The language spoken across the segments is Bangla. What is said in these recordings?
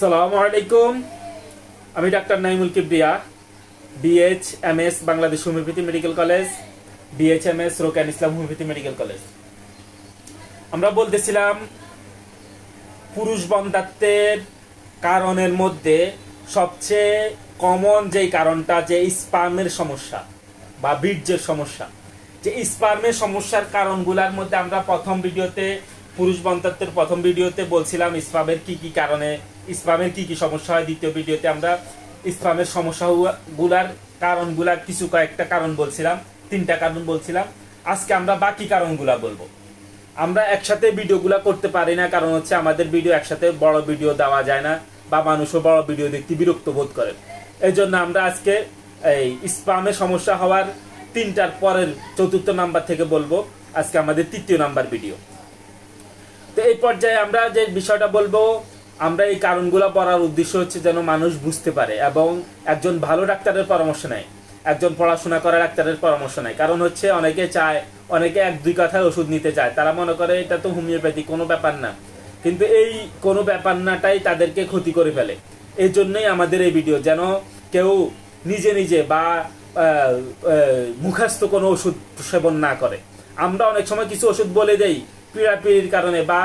সালামু আলাইকুম। আমি doctor Naimul Kibria B H M S Bangladesh homeopathy medical college B H M S Rokan Islam homeopathy medical college. আমরা বলতেছিলাম, পুরুষ বন্ধাত্বের কারণের মধ্যে সবচেয়ে কমন যেই কারণটা, যে স্পার্মের সমস্যা বা বীর্যের সমস্যা। যে স্পার্মের সমস্যার কারণগুলোর মধ্যে আমরা প্রথম ভিডিওতে, পুরুষ বন্ধাত্বের প্রথম ভিডিওতে বলছিলাম স্পামের কি কি কারণে স্পামের কি কি সমস্যা হয়? দ্বিতীয় ভিডিওতে আমরা স্পামের সমস্যাগুলার কারণগুলার কিছু কয়েকটা কারণ বলছিলাম, তিনটা কারণ বলছিলাম। আজকে আমরা বাকি কারণগুলা বলব। আমরা একসাথে ভিডিওগুলো করতে পারি না, কারণ হচ্ছে আমাদের ভিডিও একসাথে বড় ভিডিও দেওয়া যায় না বা মানুষও বড় ভিডিও দেখতে বিরক্ত বোধ করে। এই জন্য আমরা আজকে এই স্পামের সমস্যা হওয়ার তিনটার পরের চতুর্থ নাম্বার থেকে বলব। আজকে আমাদের তৃতীয় নাম্বার ভিডিও। তো এই পর্যায়ে আমরা যে বিষয়টা বলব আমরা এই কারণগুলো পড়ার উদ্দেশ্য হচ্ছে যেন মানুষ বুঝতে পারে এবং একজন ভালো ডাক্তারের পরামর্শ নেয়। একজন পড়াশোনা করা ডাক্তারের পরামর্শ নেয়। কারণ হচ্ছে অনেকে চায়, অনেকে এক, দুই কথায় ওষুধ নিতে চায়। তারা মনে করে এটা তো হোমিওপ্যাথি, কোনো ব্যাপার না। কিন্তু এই কোনো ব্যাপার নাটাই তাদেরকে ক্ষতি করে ফেলে। এই জন্যই আমাদের এই ভিডিও, যেন কেউ নিজে নিজে বা মুখাস্ত কোনো ওষুধ সেবন না করে। আমরা অনেক সময় কিছু ওষুধ বলে দেই পীড়াপিড়ির কারণে বা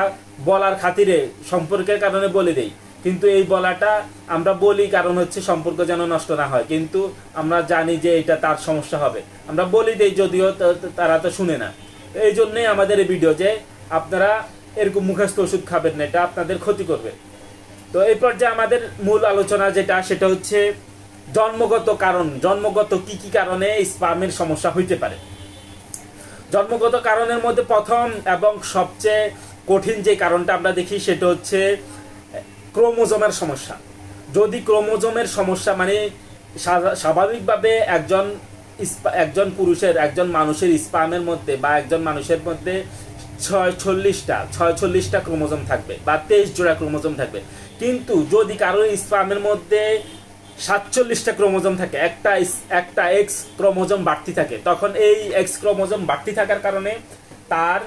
বলার খাতিরে সম্পর্কের কারণে বলে দেই। কিন্তু এই বলাটা আমরা বলি কারণ হচ্ছে সম্পর্ক যেন নষ্ট না হয়। কিন্তু আমরা জানি যে এটা তার সমস্যা হবে। আমরা বলি দেই যদিও তারা তো শুনে না। এই জন্যই আমাদের এই ভিডিও যে আপনারা এরকম মুখস্থ ওষুধ খাবেন না, এটা আপনাদের ক্ষতি করবে। তো এই পর্যায়ে আমাদের মূল আলোচনা যেটা, সেটা হচ্ছে জন্মগত কারণ। জন্মগত কি কি কারণে স্পামের সমস্যা হইতে পারে? জন্মগত কারণের মধ্যে প্রথম এবং সবচেয়ে কঠিন যে কারণটা আমরা দেখি সেটা হচ্ছে ক্রোমোজোমের সমস্যা। যদি ক্রোমোজোমের সমস্যা মানে স্বাভাবিকভাবে একজন একজন পুরুষের, একজন মানুষের স্পামের মধ্যে বা একজন মানুষের মধ্যে ছয় চল্লিশটা ছয় চল্লিশটা ক্রোমোজোম থাকবে বা তেইশ জোড়া ক্রোমোজোম থাকবে। কিন্তু যদি কারোর স্পামের মধ্যে সাতচল্লিশটা ক্রোমোজোম থাকে, একটা একটা এক্স ক্রোমোজোম বাড়তি থাকে। তখন এই এক্স ক্রোমোজোম বাড়তি থাকার কারণে তার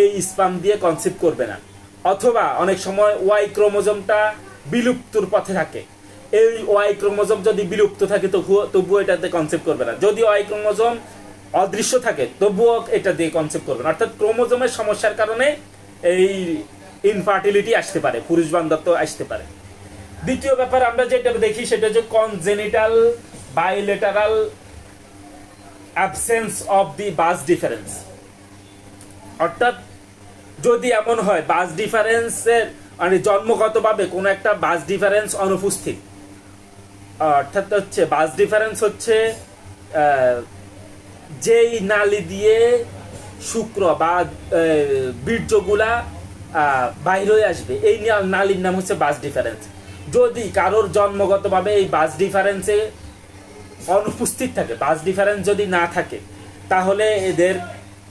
এই স্পাম দিয়ে কনসেপ্ট করবে না। অথবা অনেক সময় ওয়াই ক্রোমোজোমটা বিলুপ্তর পথে থাকে। এই ওয়াই ক্রোমোজোম যদি বিলুপ্ত থাকে, তবুও তবুও এটাতে কনসেপ্ট করবে না। যদি ওয়াই ক্রোমোজোম অদৃশ্য থাকে, তবুও এটা দিয়ে কনসেপ্ট করবে না। অর্থাৎ ক্রোমোজোমের সমস্যার কারণে এই ইনফার্টিলিটি আসতে পারে পুরুষ বান্ধব আসতে পারে। দ্বিতীয় ব্যাপার আমরা যেটা দেখি সেটা হচ্ছে congenital bilateral absence of the vas deferens অর্থাৎ যদি এমন হয় বাস ডিফারেন্সের মানে জন্মগতভাবে কোনো একটা বাস ডিফারেন্স অনুপস্থিত। অর্থাৎ হচ্ছে বাস ডিফারেন্স হচ্ছে যেই নালি দিয়ে শুক্র বা বীর্যগুলা বাইর আসবে, এই নালীর নাম হচ্ছে বাস ডিফারেন্স যদি কারোর জন্মগতভাবে এই বাস ডিফারেন্সে অনুপস্থিত থাকে, বাস ডিফারেন্স যদি না থাকে, তাহলে এদের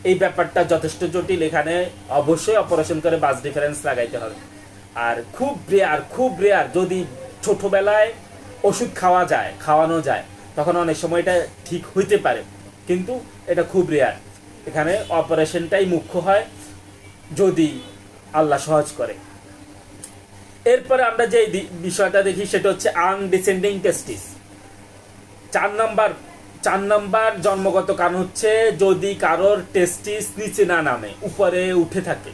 এই ব্যাপারটা যথেষ্ট জটিল। এখানে অবশ্যই অপারেশন করে বাস ডিফারেন্স লাগাইতে হবে। আর খুব রেয়ার খুব রেয়ার যদি ছোটবেলায় ওষুধ খাওয়া যায়, খাওয়ানো যায়, তখন অনেক সময় এটা ঠিক হইতে পারে। কিন্তু এটা খুব রেয়ার এখানে অপারেশনটাই মুখ্য হয় যদি আল্লাহ সহজ করে। এরপরে আমরা যে বিষয়টা দেখি, সেটা হচ্ছে আনডিসেন্ডিং টেস্টিস চার নাম্বার চার নাম্বার জন্মগত কারণ হচ্ছে যদি কারোর টেস্টিস নিচে না নামে, উপরে উঠে থাকে।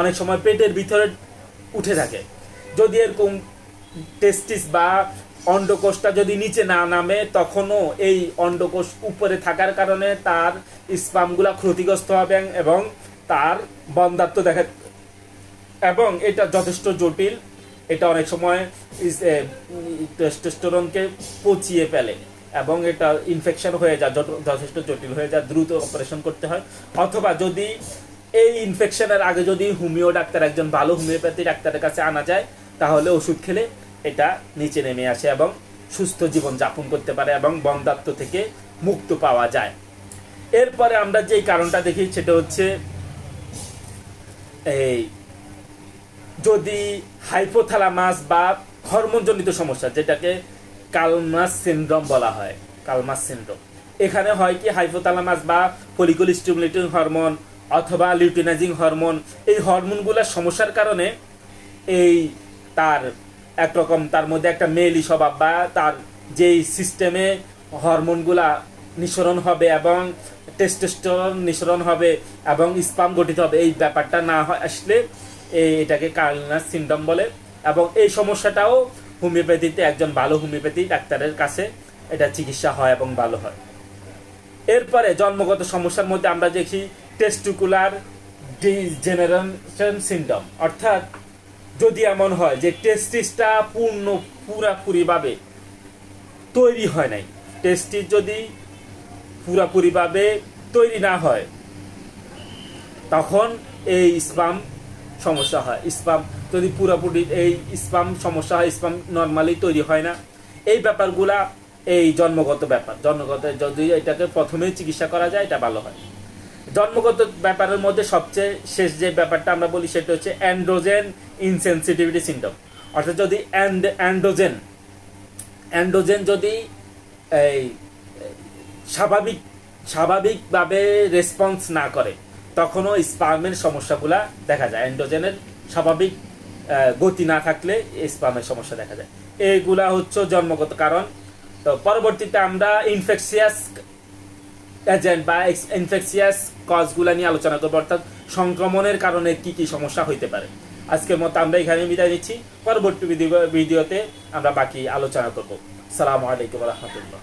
অনেক সময় পেটের ভিতরে উঠে থাকে। যদি এরকম টেস্টিস বা অন্ডকোষটা যদি নিচে না নামে, তখনও এই অন্ডকোষ উপরে থাকার কারণে তার স্পামগুলা ক্ষতিগ্রস্ত হবে এবং তার বন্ধাত্ম দেখা এবং এটা যথেষ্ট জটিল। এটা অনেক সময় পচিয়ে ফেলে এবং এটা ইনফেকশন হয়ে যায় যথেষ্ট জটিল হয়ে যায়, দ্রুত অপারেশন করতে হয়। অথবা যদি এই ইনফেকশনের আগে যদি হোমিও ডাক্তার, একজন ভালো হোমিওপ্যাথি ডাক্তারের কাছে আনা যায়, তাহলে ওষুধ খেলে এটা নিচে নেমে আসে এবং সুস্থ জীবন যাপন করতে পারে এবং বন্ধাত্ম থেকে মুক্ত পাওয়া যায়। এরপরে আমরা যেই কারণটা দেখি, সেটা হচ্ছে এই যদি হাইপোথ্যালামাস বা হরমোনজনিত সমস্যা, যেটাকে কালমাস সিনড্রোম বলা হয় কালমাস সিনড্রোম এখানে হয় কি হাইপোথ্যালামাস বা ফলিকুল স্টিমুলেটিং হরমোন অথবা লিউটিনাইজিং হরমোন এই হরমোনগুলোর সমস্যার কারণে এই তার একরকম তার মধ্যে একটা মেলি স্বভাব বা তার যেই সিস্টেমে হরমোনগুলা নিঃসরণ হবে এবং টেস্টোস্টেরন নিঃসরণ হবে এবং স্পাম গঠিত হবে, এই ব্যাপারটা না হয় আসলে এটাকে কার্লনার সিন্ডম বলে এবং এই সমস্যাটাও হোমিওপ্যাথিতে, একজন ভালো হোমিওপ্যাথি ডাক্তারের কাছে এটা চিকিৎসা হয় এবং ভালো হয়। এরপরে জন্মগত সমস্যার মধ্যে আমরা দেখি টেস্টিকুলার ডিজেনারেশন সিন্ডম অর্থাৎ যদি এমন হয় যে টেস্টিসটা পূর্ণ, পুরাপুরিভাবে তৈরি হয় নাই, টেস্টিস যদি পুরাপুরিভাবে তৈরি না হয়, তখন এই স্পাম সমস্যা হয়। স্পাম যদি পুরোপুরি এই স্পাম সমস্যা হয়, স্পাম নর্মালি তৈরি হয় না। এই ব্যাপারগুলা এই জন্মগত ব্যাপার। জন্মগত যদি এটাকে প্রথমেই চিকিৎসা করা যায়, এটা ভালো হয়। জন্মগত ব্যাপারের মধ্যে সবচেয়ে শেষ যে ব্যাপারটা আমরা বলি, সেটা হচ্ছে অ্যান্ড্রোজেন ইনসেন্সিটিভিটি সিন্ডম অর্থাৎ যদি অ্যান্ড অ্যান্ড্রোজেন অ্যান্ড্রোজেন যদি এই স্বাভাবিক, স্বাভাবিকভাবে রেসপন্স না করে তখনও স্পামের সমস্যাগুলা দেখা যায়। অ্যান্ড্রোজেনের স্বাভাবিক গতি না থাকলে স্পামের সমস্যা দেখা যায়। এইগুলা হচ্ছে জন্মগত কারণ। তো পরবর্তীতে আমরা ইনফেকশিয়াস এজেন্ট বা ইনফেকশিয়াস কজগুলা নিয়ে আলোচনা করব, অর্থাৎ সংক্রমণের কারণে কি কি সমস্যা হইতে পারে। আজকের মতো আমরা এখানে বিদায় নিচ্ছি। পরবর্তী ভিডিওতে আমরা বাকি আলোচনা করব। সালামু আলাইকুম রহমতুল্লাহ।